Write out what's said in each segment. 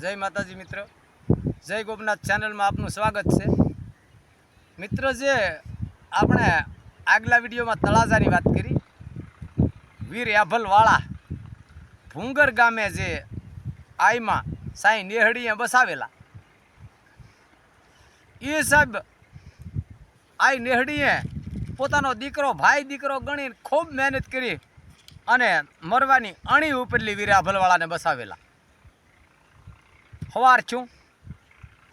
જય માતાજી મિત્ર. જય ગોપનાથ ચેનલમાં આપનું સ્વાગત છે. મિત્ર, જે આપણે આગલા વિડીયોમાં તળાજાની વાત કરી, વીર યાભલવાળા ભૂંગર ગામે જે આઈમાં સાંઈ નેહડીએ બસાવેલા એ સાહેબ આઈ નેહડીએ પોતાનો દીકરો, ભાઈ દીકરો ગણીને ખૂબ મહેનત કરી અને મરવાની અણી ઉપરલી વીર યાભલવાળાને બસાવેલા સવાર છું.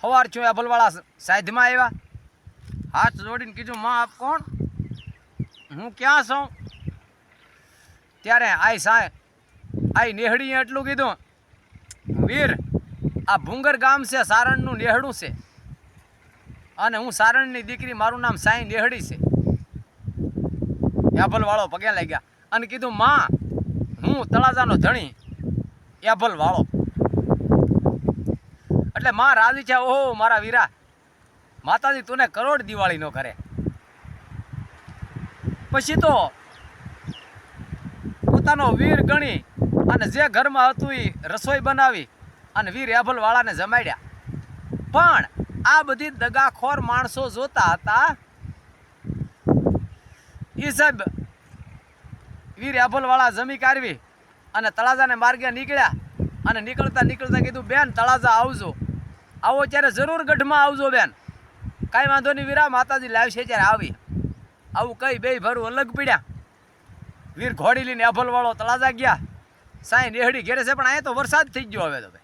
સવાર છું આ ભલવાળા સાધમાં આવ્યા. હાથ જોડીને કીધું, માં, આપ કોણ? હું ક્યાં છું? ત્યારે આઈ સાય આઈ નેહડીએ એટલું કીધું, વીર, આ ભૂંગર ગામ છે, સારણનું નેહડું છે. અને હું સારણની દીકરી, મારું નામ સાંઈ નેહડી છે. એભલવાળો પગે લાગ્યા અને કીધું, માં, હું તળાજાનો ધણી યાભલવાળો એટલે માં રાજી છે. ઓહો, મારા વીરા. માતાજી, તું કરોડ દિવાળી નો કરે પછી તો પોતાનો વીર ગણી અને જે ઘરમાં હતું એ રસોઈ બનાવી અને વીર એભલ વાળાને જમાડ્યા. પણ આ બધી દગાખોર માણસો જોતા હતા. એ સાહેબ વીર એભલ વાળા જમી કાઢવી અને તળાજાને માર્ગે નીકળ્યા અને નીકળતા નીકળતા કીધું, બેન, તળાજા આવજો. આવો ત્યારે જરૂર ગઢમાં આવજો બેન. કાંઈ વાંધો નહીં વીરા માતાજી લાવશે ત્યારે આવી. આવું કઈ બે ભરું અલગ પીડ્યા. વીર ઘોડી લઈને અભલવાળો તળાજા ગયા. સાંઈ નેહડી ઘેરે છે, પણ અહીંયા તો વરસાદ થઈ ગયો હવે તો ભાઈ.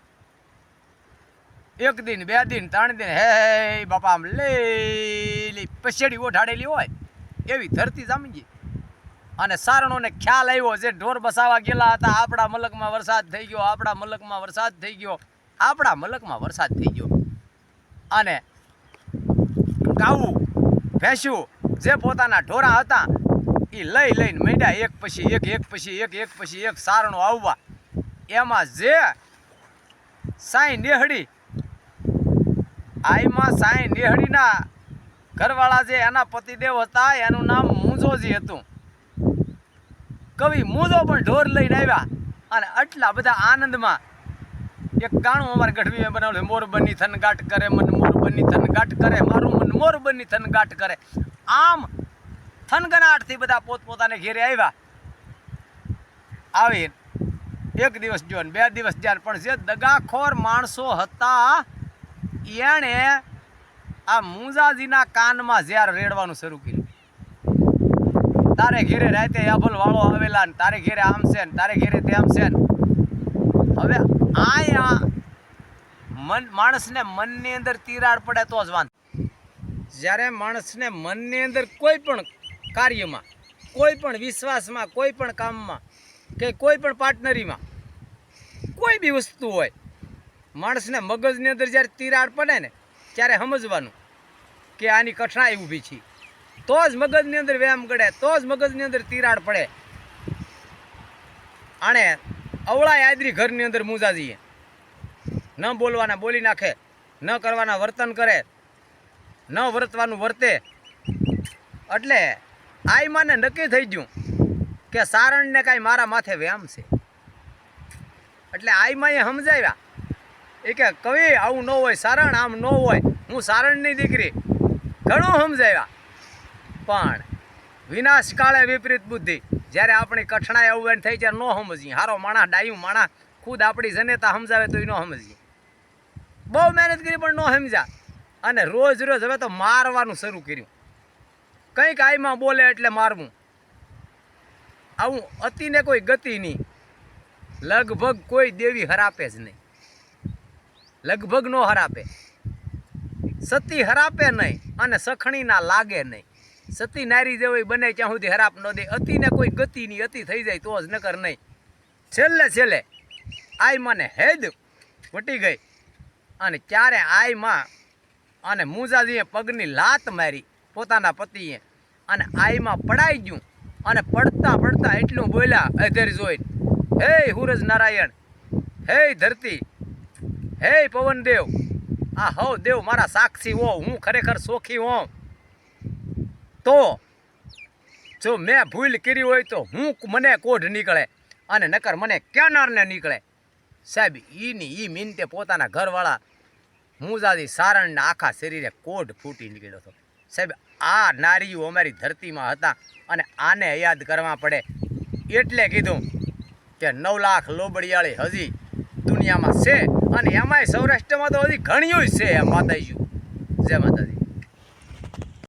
એક દિન, બે દિન, ત્રણ દિન, હે બાપા આમ લે પછેડી ઓઢાડેલી હોય. એવી ધરતી જામી ગઈ. અને સારણોને ખ્યાલ આવ્યો જે ઢોર બસાવા ગયેલા હતા. આપણા મલકમાં વરસાદ થઈ ગયો, આપણા મલકમાં વરસાદ થઈ ગયો. આપણા મલકમાં વરસાદ થઈ ગયો. અને ગાવું ભેંસું જે પોતાના ઢોરા હતા એ લઈ લઈને માંડ્યા એક પછી એક એક પછી એક એક પછી એક સારણો આવવા. એમાં જે સાંઈ નેહડી, આઈમાં સાંઈ નેહડીના ઘરવાળા જે એના પતિદેવ હતા, એનું નામ મુંજોજી હતું. કવિ મુંજો પણ ઢોર લઈને આવ્યા. અને આટલા બધા આનંદમાં એક ગાણું અમારે ગઢવી મેં બનાવ્યું મોર બની થનગાટ કરે, મન મોર બની થનગાટ કરે, મારું મન મોર બની થનગાટ કરે. આમ થનગનાટથી બધા પોતપોતાને ઘેરે આવ્યા. આવી એક દિવસ જો બે દિવસ જ્યાં પણ જે દગાખોર માણસો હતા. એણે આ મુંજાજીના કાનમાં ઝેર રેડવાનું શરૂ કર્યું. તારે ઘેરે રાતે અભલ વાળો આવેલા ને તારે ઘેરે આમ છે ને તારે ઘેરે તેમ છે ને. હવે આયા. મન, માણસને મનની અંદર તિરાડ પડે તો જ વાંધો. જ્યારે માણસને મનની અંદર કોઈ પણ કાર્યમાં, કોઈ પણ વિશ્વાસમાં, કોઈ પણ કામમાં કે કોઈ પણ પાર્ટનરીમાં કોઈ બી વસ્તુ હોય, માણસને મગજની અંદર જ્યારે તિરાડ પડે ને, ત્યારે સમજવાનું કે આની કઠણાઈ ઊભી છે. તો જ મગજની અંદર વ્યાયામ ગળે, તો જ મગજની અંદર તિરાડ પડે. આણે અવળા યાદરી ઘરની અંદર મુજાજીએ ન બોલવાના બોલી નાખે, ન કરવાના વર્તન કરે, ન વર્તવાનું વર્તે. એટલે આઈ માને નક્કી થઈ ગયું કે સારણને કાંઈ મારા માથે વ્યામ છે. એટલે આઈ માએ સમજાવ્યા. એ કે, કવિ, આવું ન હોય, સારણ આમ ન હોય. હું સારણની દીકરી. ઘણું સમજાવ્યા. પણ વિનાશ કાળે વિપરીત બુદ્ધિ. જ્યારે આપણી કઠણાઈ અવગણ થઈ ત્યારે ન સમજીએ. હારો માણા, ડાયું માણા, ખુદ આપણી જનેતા સમજાવે તો એ ન સમજીએ. બહુ મહેનત કરી પણ ન સમજા અને રોજ રોજ હવે તો મારવાનું શરૂ કર્યું. કંઈક આઈમાં બોલે એટલે મારવું. આવું અતિને કોઈ ગતિ નહીં. લગભગ કોઈ દેવી હરાપે જ નહીં. લગભગ નો હરાપે. સતી હરાપે નહીં અને સખણીના લાગે નહીં. સતી નારી જેવી બને ત્યાં સુધી હરાપ ન દે. અતિને કોઈ ગતિ નહીં અતિ થઈ જાય તો જ નકર નહીં. છેલ્લે છેલ્લે આઈ મને હેદ વટી ગઈ. અને ક્યારે આઈ માં અને મુજાજીએ પગની લાત મારી પોતાના પતિએ અને આઈમાં પડાઈ ગયું અને પડતા પડતા એટલું બોલ્યા અધેર જોઈ હે હુરજ નારાયણ. હે ધરતી. હે પવનદેવ. આ હવ દેવ મારા સાક્ષી હો. હું ખરેખર સોખી હોઉં. તો જો મેં ભૂલ કરી હોય તો હું મને કોઢ નીકળે અને નકર મને ક્યાનારને નીકળે. સાહેબ, ઈની ઈ મિનતે પોતાના ઘરવાળા મુજાદી સારણના આખા શરીરે કોઢ ફૂટી નીકળ્યો હતો. સાહેબ, આ નારીઓ અમારી ધરતીમાં હતા અને આને યાદ કરવા પડે. એટલે કીધું કે નવ લાખ લોબડિયાળી હજી દુનિયામાં છે અને એમાંય સૌરાષ્ટ્રમાં તો હજી ઘણીયું છે, માતાજી. જય માતાજી.